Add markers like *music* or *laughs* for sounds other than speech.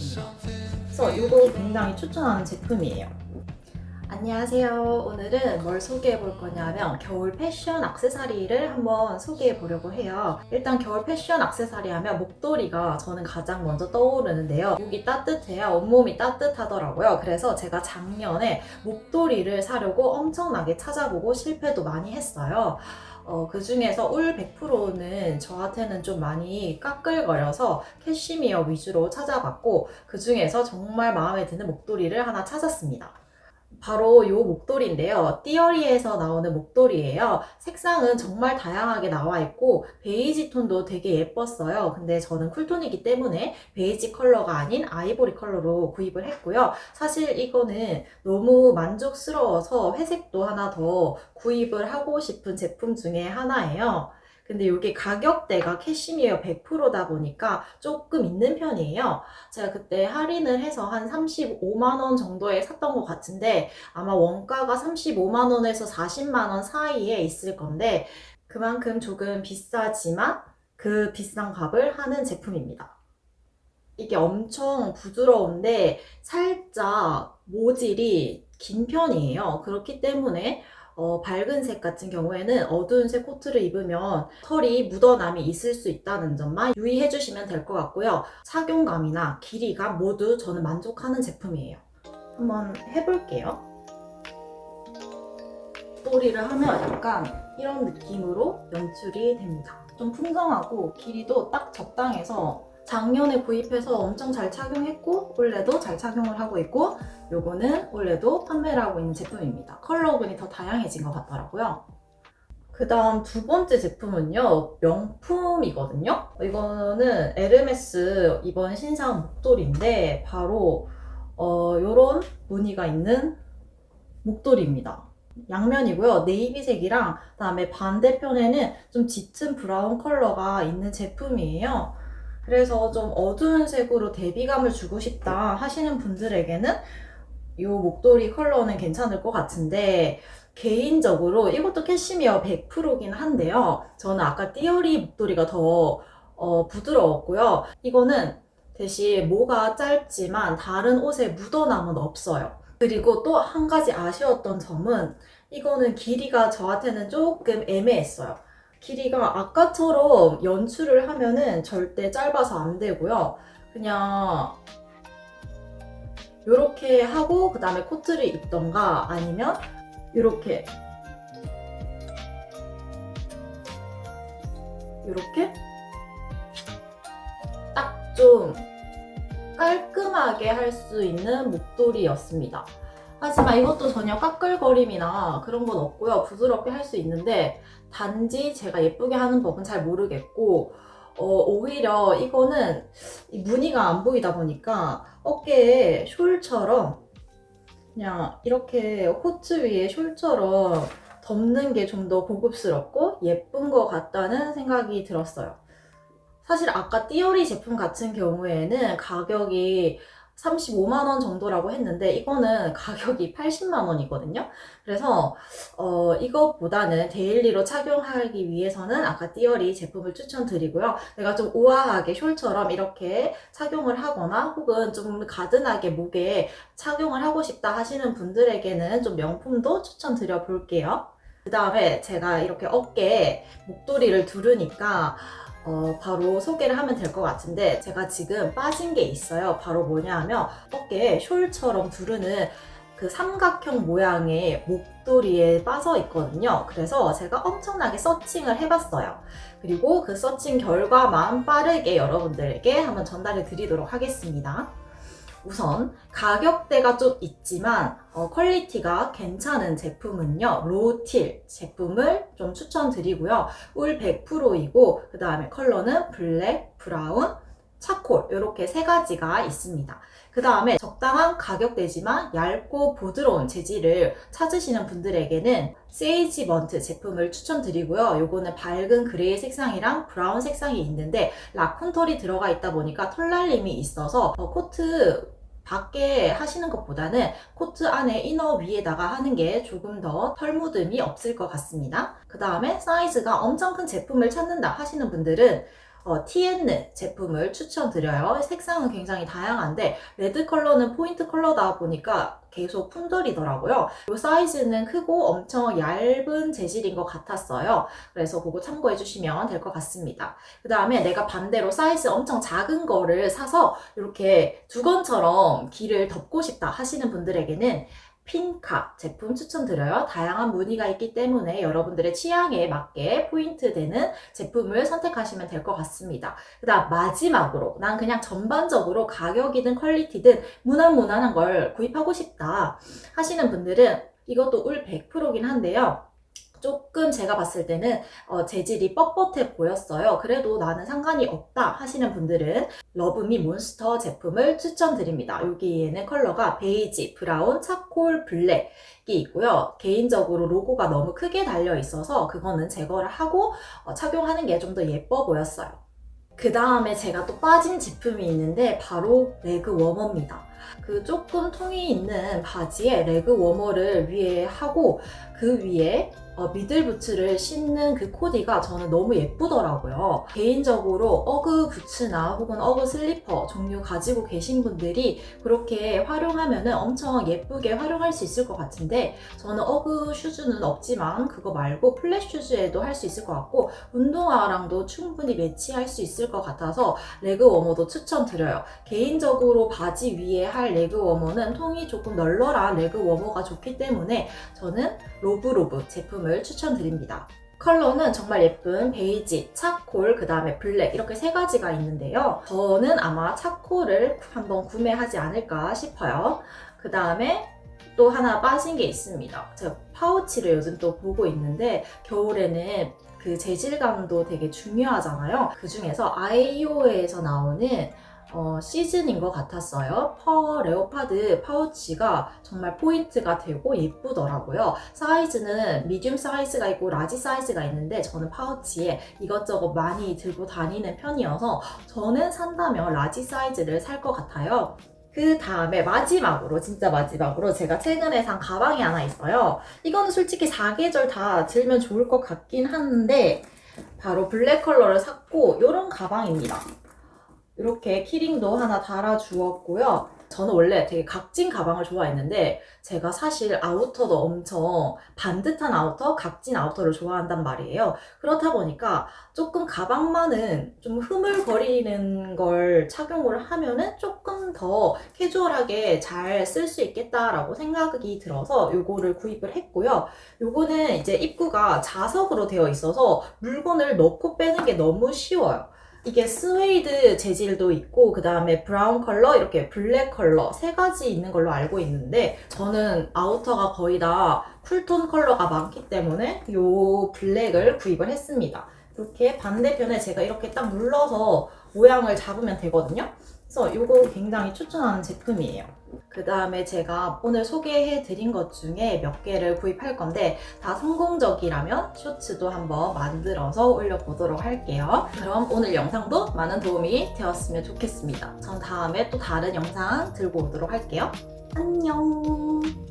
목도리입니다. 그래서 이거 굉장히 추천하는 제품이에요. 안녕하세요. 오늘은 뭘 소개해 볼 거냐면 겨울 패션 악세사리를 한번 소개해 보려고 해요. 일단 겨울 패션 악세사리 하면 목도리가 저는 가장 먼저 떠오르는데요. 목이 따뜻해야 온몸이 따뜻하더라고요. 그래서 제가 작년에 목도리를 사려고 엄청나게 찾아보고 실패도 많이 했어요. 어, 그 중에서 울 100%는 저한테는 좀 많이 까끌거려서 캐시미어 위주로 찾아봤고 그 중에서 정말 마음에 드는 목도리를 하나 찾았습니다. 바로 이 목도리인데요. 띠어리에서 나오는 목도리예요. 색상은 정말 다양하게 나와 있고 베이지 톤도 되게 예뻤어요. 근데 저는 쿨톤이기 때문에 베이지 컬러가 아닌 아이보리 컬러로 구입을 했고요. 사실 이거는 너무 만족스러워서 회색도 하나 더 구입을 하고 싶은 제품 중에 하나예요. 근데 이게 가격대가 캐시미어 100%다 보니까 조금 있는 편이에요. 제가 그때 할인을 해서 한 35만원 정도에 샀던 것 같은데 아마 원가가 35만원에서 40만원 사이에 있을 건데 그만큼 조금 비싸지만 그 비싼 값을 하는 제품입니다. 이게 엄청 부드러운데 살짝 모질이 긴 편이에요. 그렇기 때문에 어, 밝은 색 같은 경우에는 어두운 색 코트를 입으면 털이 묻어남이 있을 수 있다는 점만 유의해 주시면 될 것 같고요. 착용감이나 길이가 모두 저는 만족하는 제품이에요. 한번 해볼게요. 스토리를 하면 약간 이런 느낌으로 연출이 됩니다. 좀 풍성하고 길이도 딱 적당해서 작년에 구입해서 엄청 잘 착용했고 올해도 잘 착용을 하고 있고 요거는 올해도 판매를 하고 있는 제품입니다. 컬러군이 더 다양해진 것 같더라고요. 그 다음 두 번째 제품은요, 명품이거든요. 이거는 에르메스 이번 신상 목도리인데, 바로, 어, 요런 무늬가 있는 목도리입니다. 양면이고요. 네이비색이랑, 그 다음에 반대편에는 좀 짙은 브라운 컬러가 있는 제품이에요. 그래서 좀 어두운 색으로 대비감을 주고 싶다 하시는 분들에게는 이 목도리 컬러는 괜찮을 것 같은데 개인적으로 이것도 캐시미어 100%긴 한데요. 저는 아까 띠어리 목도리가 더 어, 부드러웠고요. 이거는 대신 모가 짧지만 다른 옷에 묻어남은 없어요. 그리고 또 한 가지 아쉬웠던 점은 이거는 길이가 저한테는 조금 애매했어요. 길이가 아까처럼 연출을 하면은 절대 짧아서 안 되고요. 그냥 이렇게 하고 그 다음에 코트를 입던가 아니면 이렇게 이렇게 딱 좀 깔끔하게 할 수 있는 목도리였습니다. 하지만 이것도 전혀 까끌거림이나 그런 건 없고요. 부드럽게 할 수 있는데 단지 제가 예쁘게 하는 법은 잘 모르겠고 어, 오히려 이거는 이 무늬가 안 보이다 보니까 어깨에 숄처럼 그냥 이렇게 코트 위에 숄처럼 덮는 게 좀 더 고급스럽고 예쁜 것 같다는 생각이 들었어요. 사실 아까 띠어리 제품 같은 경우에는 가격이 35만 원 정도라고 했는데 이거는 *laughs* 가격이 80만 원이거든요. 그래서 어, 이것보다는 데일리로 착용하기 위해서는 아까 띠어리 제품을 추천드리고요. 내가 좀 우아하게 숄처럼 이렇게 착용을 하거나 혹은 좀 가든하게 목에 착용을 하고 싶다 하시는 분들에게는 좀 명품도 추천드려 볼게요. 그 다음에 제가 이렇게 어깨에 목도리를 두르니까 어, 바로 소개를 하면 될 것 같은데 제가 지금 빠진 게 있어요. 바로 뭐냐 하면 어깨에 숄처럼 두르는 그 삼각형 모양의 목도리에 빠져 있거든요. 그래서 제가 엄청나게 서칭을 해봤어요. 그리고 그 서칭 결과만 빠르게 여러분들에게 한번 전달해 드리도록 하겠습니다. 우선 가격대가 좀 있지만 어, 퀄리티가 괜찮은 제품은요 로틸 제품을 좀 추천드리고요. 울 100%이고 그 다음에 컬러는 블랙, 브라운, 차콜 이렇게 세 가지가 있습니다 그 다음에 적당한 가격대지만 얇고 부드러운 재질을 찾으시는 분들에게는 세이지 먼트 제품을 추천드리고요. 요거는 밝은 그레이 색상이랑 브라운 색상이 있는데 라쿤 털이 들어가 있다 보니까 털날림이 있어서 어, 코트 밖에 하시는 것보다는 코트 안에 이너 위에다가 하는 게 조금 더 털 묻음이 없을 것 같습니다. 그 다음에 사이즈가 엄청 큰 제품을 찾는다 하시는 분들은 어, TN 제품을 추천드려요. 색상은 굉장히 다양한데 레드 컬러는 포인트 컬러다 보니까 계속 품절이더라고요. 이 사이즈는 크고 엄청 얇은 재질인 것 같았어요. 그래서 그거 참고해 주시면 될 것 같습니다. 그 다음에 내가 반대로 사이즈 엄청 작은 거를 사서 이렇게 두건처럼 귀를 덮고 싶다 하시는 분들에게는 핀카 제품 추천드려요. 다양한 무늬가 있기 때문에 여러분들의 취향에 맞게 포인트 되는 제품을 선택하시면 될 것 같습니다. 그 다음 마지막으로 난 그냥 전반적으로 가격이든 퀄리티든 무난무난한 걸 구입하고 싶다 하시는 분들은 이것도 울 100%긴 한데요. 조금 제가 봤을 때는 어, 재질이 뻣뻣해 보였어요. 그래도 나는 상관이 없다 하시는 분들은 러브미 몬스터 제품을 추천드립니다. 여기에는 컬러가 베이지, 브라운, 차콜, 블랙이 있고요. 개인적으로 로고가 너무 크게 달려 있어서 그거는 제거를 하고 어, 착용하는 게 좀 더 예뻐 보였어요. 그 다음에 제가 또 빠진 제품이 있는데 바로 레그 워머입니다. 그 조금 통이 있는 바지에 레그 워머를 위에 하고 그 위에 어, 미들 부츠를 신는 그 코디가 저는 너무 예쁘더라고요. 개인적으로 어그 부츠나 혹은 어그 슬리퍼 종류 가지고 계신 분들이 그렇게 활용하면은 엄청 예쁘게 활용할 수 있을 것 같은데 저는 어그 슈즈는 없지만 그거 말고 플랫 슈즈에도 할 수 있을 것 같고 운동화랑도 충분히 매치할 수 있을 것 같아서 레그 워머도 추천드려요. 개인적으로 바지 위에 할 레그 워머는 통이 조금 널널한 레그 워머가 좋기 때문에 저는 로브로브 제품을 추천드립니다. 컬러는 정말 예쁜 베이지, 차콜, 그 다음에 블랙 이렇게 세 가지가 있는데요. 저는 아마 차콜을 한번 구매하지 않을까 싶어요. 그 다음에 또 하나 빠진 게 있습니다. 제가 파우치를 요즘 또 보고 있는데 겨울에는 그 재질감도 되게 중요하잖아요. 그 중에서 아이오에서 나오는 어, 시즌인 것 같았어요. 퍼 레오파드 파우치가 정말 포인트가 되고 예쁘더라고요. 사이즈는 미디움 사이즈가 있고 라지 사이즈가 있는데 저는 파우치에 이것저것 많이 들고 다니는 편이어서 저는 산다면 라지 사이즈를 살 것 같아요. 그 다음에 마지막으로 진짜 마지막으로 제가 최근에 산 가방이 하나 있어요. 이거는 솔직히 사계절 다 들면 좋을 것 같긴 한데 바로 블랙 컬러를 샀고 이런 가방입니다. 이렇게 키링도 하나 달아주었고요. 저는 원래 되게 각진 가방을 좋아했는데 제가 사실 아우터도 엄청 반듯한 아우터, 각진 아우터를 좋아한단 말이에요. 그렇다 보니까 조금 가방만은 좀 흐물거리는 걸 착용을 하면은 조금 더 캐주얼하게 잘 쓸 수 있겠다라고 생각이 들어서 요거를 구입을 했고요. 요거는 이제 입구가 자석으로 되어 있어서 물건을 넣고 빼는 게 너무 쉬워요. 이게 스웨이드 재질도 있고 그 다음에 브라운 컬러 이렇게 블랙 컬러 세 가지 있는 걸로 알고 있는데 저는 아우터가 거의 다 쿨톤 컬러가 많기 때문에 요 블랙을 구입을 했습니다. 이렇게 반대편에 제가 이렇게 딱 눌러서 모양을 잡으면 되거든요. 그래서 이거 굉장히 추천하는 제품이에요. 그 다음에 제가 오늘 소개해 드린 것 중에 몇 개를 구입할 건데 다 성공적이라면 쇼츠도 한번 만들어서 올려보도록 할게요. 그럼 오늘 영상도 많은 도움이 되었으면 좋겠습니다. 전 다음에 또 다른 영상 들고 오도록 할게요. 안녕!